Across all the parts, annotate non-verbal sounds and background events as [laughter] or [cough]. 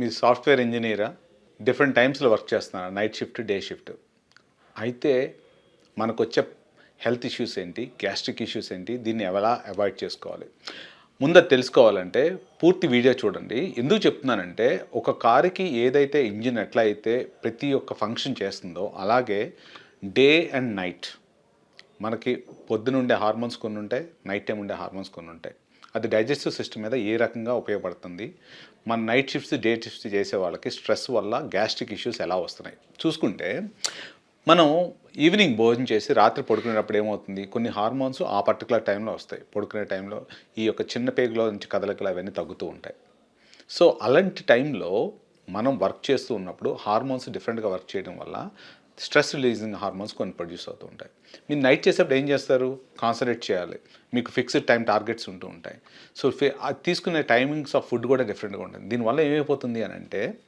మీ software ఇంజనీరా? Different టైమ్స్లో work చేస్తున్నారు? Night shift day shift? అయితే మనకు వచ్చే హెల్త్ ఇష్యూస్ ఏంటి? గ్యాస్ట్రిక్ ఇష్యూస్ ఏంటి? దీన్ని ఎలా అవాయిడ్ చేసుకోవాలి? ముందు తెలుసుకోవాలంటే పూర్తి వీడియో చూడండి. ఎందుకు చెప్తున్నానంటే ఒక కారుకి ఏదైతే ఇంజిన్ ఎట్లా అయితే ప్రతి ఒక్క ఫంక్షన్ చేస్తుందో అలాగే డే అండ్ నైట్ మనకి పొద్దున ఉండే హార్మోన్స్ కొన్ని ఉంటాయి నైట్ టైం ఉండే హార్మోన్స్ కొన్ని ఉంటాయి అది డైజెస్టివ్ సిస్టమ్ మీద ఏ రకంగా ఉపయోగపడుతుంది? మన నైట్ షిఫ్ట్స్ డే షిఫ్ట్స్ చేసే వాళ్ళకి స్ట్రెస్ వల్ల గ్యాస్ట్రిక్ ఇష్యూస్ ఎలా వస్తున్నాయి? చూసుకుంటే మనం ఈవినింగ్ భోజనం చేసి రాత్రి పడుకునేటప్పుడు ఏమవుతుంది? కొన్ని హార్మోన్స్ ఆ పర్టికులర్ టైంలో వస్తాయి. పడుకునే టైంలో ఈ యొక్క చిన్న పేగులో నుంచి కదలికలు అవన్నీ తగ్గుతూ ఉంటాయి. సో అలాంటి టైంలో మనం వర్క్ చేస్తూ ఉన్నప్పుడు హార్మోన్స్ డిఫరెంట్గా వర్క్ చేయడం వల్ల స్ట్రెస్ రిలీజింగ్ హార్మోన్స్ కొన్ని ప్రొడ్యూస్ అవుతూ ఉంటాయి. మీరు నైట్ చేసేటప్పుడు ఏం చేస్తారు? కాన్సన్ట్రేట్ చేయాలి. మీకు ఫిక్స్డ్ టైం టార్గెట్స్ ఉంటూ ఉంటాయి. సో అది తీసుకునే టైమింగ్స్ ఆఫ్ ఫుడ్ కూడా డిఫరెంట్గా ఉంటుంది. దీనివల్ల ఏమైపోతుంది అని అంటే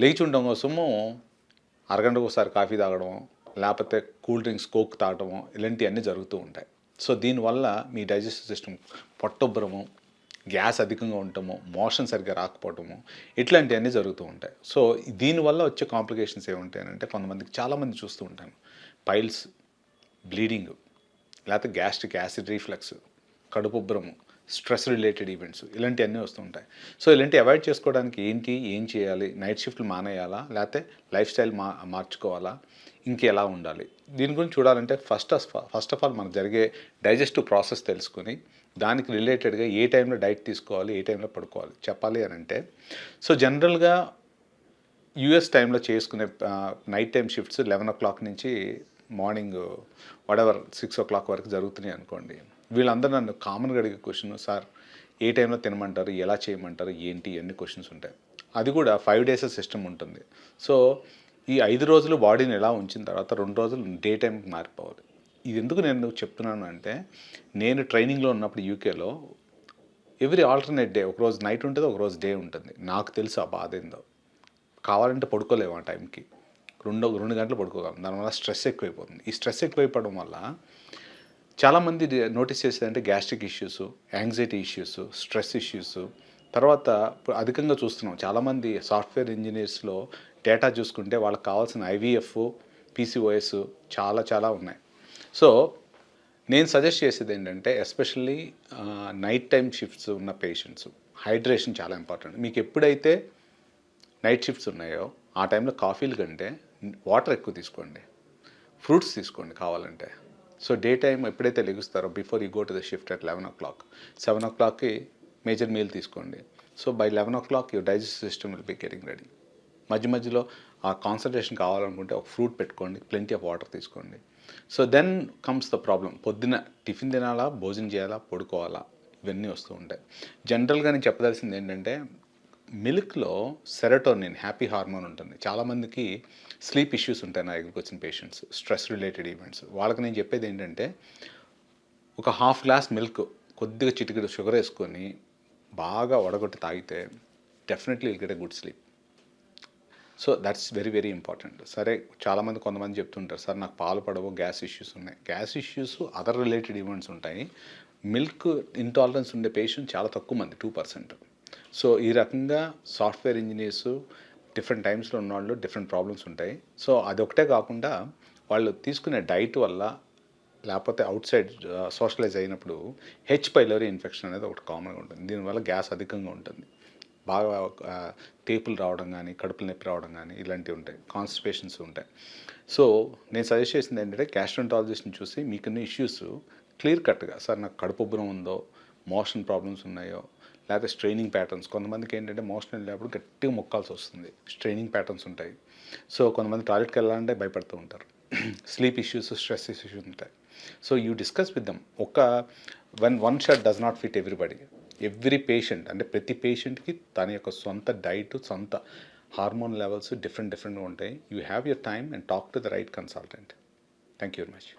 లేచి ఉండడం కోసము అరగంటకు ఒకసారి కాఫీ తాగడం లేకపోతే కూల్ డ్రింక్స్ కోక్ తాగడం ఇలాంటివన్నీ జరుగుతూ ఉంటాయి. సో దీనివల్ల మీ డైజెస్టివ్ సిస్టమ్ పొట్టొబ్బరము గ్యాస్ అధికంగా ఉండటము మోషన్ సరిగ్గా రాకపోవటము ఇట్లాంటివన్నీ జరుగుతూ ఉంటాయి. సో దీనివల్ల వచ్చే కాంప్లికేషన్స్ ఏముంటాయనంటే కొంతమందికి చాలామంది చూస్తూ ఉంటాను. పైల్స్ బ్లీడింగ్ లేకపోతే గ్యాస్ట్రిక్ యాసిడ్ రీఫ్లెక్స్ కడుపుబ్బరము స్ట్రెస్ రిలేటెడ్ ఈవెంట్స్ ఇలాంటివన్నీ వస్తూ ఉంటాయి. సో ఇలాంటివి అవాయిడ్ చేసుకోవడానికి ఏంటి ఏం చేయాలి నైట్ షిఫ్ట్లు మానేయాలా లేకపోతే లైఫ్ స్టైల్ మా మార్చుకోవాలా ఇంకెలా ఉండాలి? దీని గురించి చూడాలంటే ఫస్ట్ ఫస్ట్ ఆఫ్ ఆల్ మనకు జరిగే డైజెస్టివ్ ప్రాసెస్ తెలుసుకుని దానికి రిలేటెడ్గా ఏ టైంలో డైట్ తీసుకోవాలి ఏ టైంలో పడుకోవాలి చెప్పాలి అని అంటే సో జనరల్గా యూఎస్ టైంలో చేసుకునే night time shifts eleven o'clock నుంచి morning whatever six o'clock వరకు జరుగుతున్నాయి అనుకోండి. వీళ్ళందరూ నన్ను కామన్గా అడిగే క్వశ్చన్ సార్ ఏ టైంలో తినమంటారు ఎలా చేయమంటారు ఏంటి? అన్ని క్వశ్చన్స్ ఉంటాయి. అది కూడా ఫైవ్ డేస్ సిస్టమ్ ఉంటుంది. సో ఈ ఐదు రోజులు బాడీని ఎలా ఉంచిన తర్వాత రెండు రోజులు డే టైంకి మారిపోవాలి. ఇది ఎందుకు నేను చెప్తున్నాను అంటే నేను ట్రైనింగ్లో ఉన్నప్పుడు యూకేలో ఎవ్రీ ఆల్టర్నేట్ డే ఒకరోజు నైట్ ఉంటుంది ఒకరోజు డే ఉంటుంది. నాకు తెలుసు ఆ బాధ ఏందో. కావాలంటే పడుకోలేము ఆ టైంకి. రెండు రెండు గంటలు పడుకోగలం. దానివల్ల స్ట్రెస్ ఎక్కువైపోతుంది. ఈ స్ట్రెస్ ఎక్కువైపోవడం వల్ల చాలామంది notice చేసేదంటే gastric issues anxiety issues stress issues. తర్వాత ఇప్పుడు అధికంగా చూస్తున్నాం. చాలామంది సాఫ్ట్వేర్ ఇంజనీర్స్లో డేటా చూసుకుంటే వాళ్ళకి కావాల్సిన ఐవీఎఫ్ పీసీఓఎస్ చాలా చాలా ఉన్నాయి. సో నేను సజెస్ట్ చేసేది ఏంటంటే ఎస్పెషల్లీ నైట్ టైం షిఫ్ట్స్ ఉన్న పేషెంట్స్ హైడ్రేషన్ చాలా ఇంపార్టెంట్ మీకు ఎప్పుడైతే నైట్ షిఫ్ట్స్ ఉన్నాయో ఆ టైంలో కాఫీలు కంటే వాటర్ ఎక్కువ తీసుకోండి. ఫ్రూట్స్ తీసుకోండి కావాలంటే. సో డే టైం ఎప్పుడైతే లెగుస్తారో before you go to the shift at eleven o'clock seven ఓ క్లాక్కి మేజర్ మీల్ తీసుకోండి. So by eleven o'clock your digestive system will be getting ready మధ్య మధ్యలో ఆ కాన్సన్ట్రేషన్ కావాలనుకుంటే ఒక ఫ్రూట్ పెట్టుకోండి. ప్లెంటీ ఆఫ్ వాటర్ తీసుకోండి. So then comes the problem పొద్దున టిఫిన్ తినాలా భోజనం చేయాలా పడుకోవాలా? ఇవన్నీ వస్తూ ఉంటాయి. జనరల్గా నేను చెప్పదలసింది ఏంటంటే మిల్క్లో సెరటోనిన్ హ్యాపీ హార్మోన్ ఉంటుంది. చాలామందికి స్లీప్ ఇష్యూస్ ఉంటాయి నా దగ్గరికి వచ్చిన పేషెంట్స్ స్ట్రెస్ రిలేటెడ్ ఈవెంట్స్ వాళ్ళకి నేను చెప్పేది ఏంటంటే ఒక హాఫ్ గ్లాస్ మిల్క్ కొద్దిగా చిటికెడు షుగర్ వేసుకొని బాగా వడగొట్టి తాగితే definitely will get a good sleep so that's very very important. సరే చాలామంది కొంతమంది చెప్తుంటారు సార్ నాకు పాలు పడవు గ్యాస్ ఇష్యూస్ ఉన్నాయి. Gas issues other related events ఉంటాయి. మిల్క్ ఇంటాలరెన్స్ ఉండే పేషెంట్ చాలా తక్కువ మంది టూ పర్సెంట్. సో ఈ రకంగా సాఫ్ట్వేర్ ఇంజనీర్స్ డిఫరెంట్ టైమ్స్లో ఉన్న వాళ్ళు డిఫరెంట్ ప్రాబ్లమ్స్ ఉంటాయి. సో అదొకటే కాకుండా వాళ్ళు తీసుకునే డైట్ వల్ల లేకపోతే అవుట్ సైడ్ సోషలైజ్ అయినప్పుడు హెచ్ పైలరీ ఇన్ఫెక్షన్ అనేది ఒకటి కామన్గా ఉంటుంది. దీనివల్ల గ్యాస్ అధికంగా ఉంటుంది. బాగా ఆ, తేపులు రావడం కానీ కడుపులు నొప్పి రావడం కానీ ఇలాంటివి ఉంటాయి. కాన్స్టిపేషన్స్ ఉంటాయి. సో నేను సజెస్ట్ చేసింది ఏంటంటే గ్యాస్ట్రంటాలజిస్ట్ని చూసి మీకున్న ఇష్యూస్ క్లియర్ కట్గా. సార్ నాకు కడుపు ఉబ్బరం ఉందో మోషన్ ప్రాబ్లమ్స్ ఉన్నాయో లేకపోతే స్ట్రైనింగ్ ప్యాటర్న్స్. కొంతమందికి ఏంటంటే మోషన్ వెళ్ళినప్పుడు గట్టిగా మొక్కాల్సి వస్తుంది. స్ట్రైనింగ్ ప్యాటర్న్స్ ఉంటాయి. సో కొంతమంది టాయిలెట్కి వెళ్ళాలంటే భయపడుతూ ఉంటారు. [clears throat] స్లీప్ ఇష్యూస్ స్ట్రెస్ ఇష్యూస్ ఉంటాయి. So you discuss with them. ఒక one one shirt does not fit everybody every patient అంటే ప్రతి పేషెంట్కి తన యొక్క సొంత డైట్ సొంత హార్మోన్ లెవెల్స్ డిఫరెంట్ డిఫరెంట్గా ఉంటాయి. You have your time and talk to the right consultant. Thank you very much.